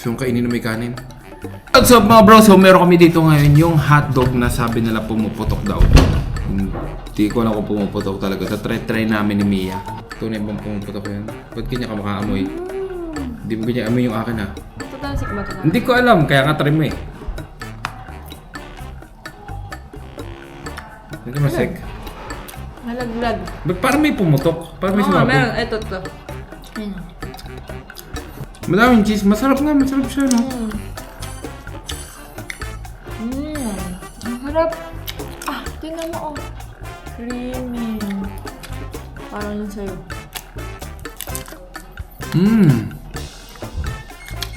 Gusto kong kainin na may kanin. What's up mga bro? So meron kami dito ngayon yung hotdog na sabi nila pumuputok daw. Hindi ko alam kung pumuputok talaga. Sa try-try namin ni Mia. Tunay bang pumuputok yan? Ba't kanya ka makaamoy? Hindi mo kanya amoy yung akin ha. Tutansik ba ito? Hindi ko alam, kaya nga try mo eh. Hindi masik. Malaglag. Ba't parang may pumutok? Parang may Oo, sumabog. meron. Ito, ito. Ayun. Madaming cheese. Masarap nga, masarap siya no? Mmm. Ang harap. Ah, tingnan mo oh. Creamy. Parang yun sa'yo. Mmm.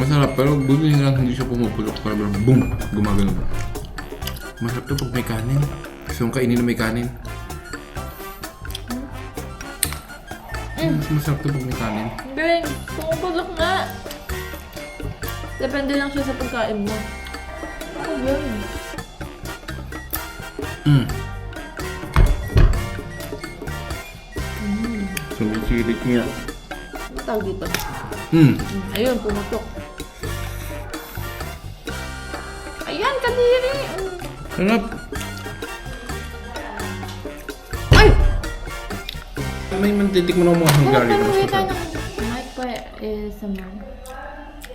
Masarap, pero buti lang hindi siya pumupulok. Parang boom, gumagano. Masarap to pag may kanin. Gusto kong kainin na may kanin. Mas masarap to pag may kanin. Galing. Pumupulok nga. Depende lang siya sa pagkain mo. Ano yun? Mm. Sumisirit niya. Ano tawag dito? Mm. Mm, Ayun, pumutok. Ayan, kadiri. Mm. Sarap. Ay! May mantitik mo ng mga Hungary na mas Ano masarap. Might pa ASMR.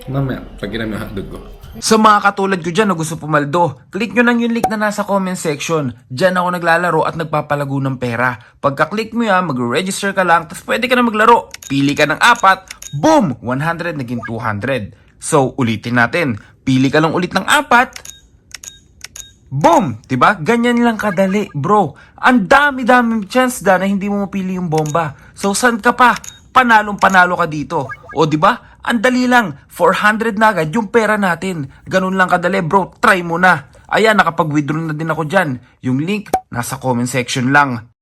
Mamaya, pag ginamit ang hotdog ko. Sa mga katulad ko dyan na gusto pumaldo, click nyo lang yung link na nasa comment section. Dyan ako naglalaro at nagpapalago ng pera. Pagka-click mo yan, mag-register ka lang, tapos pwede ka na maglaro. Pili ka ng apat, boom! 100 naging 200. So, ulitin natin. Pili ka lang ulit ng apat, Boom! ba? Ganyan lang kadali, bro. Ang dami-daming chance da na hindi mo mapili yung bomba. So, saan ka pa? Panalong panalo ka dito. O, ba? Ang dali lang. 400 na agad yung pera natin. Ganun lang kadali, bro. Try mo na. Ayan, nakapag-withdraw na din ako dyan. Yung link, nasa comment section lang.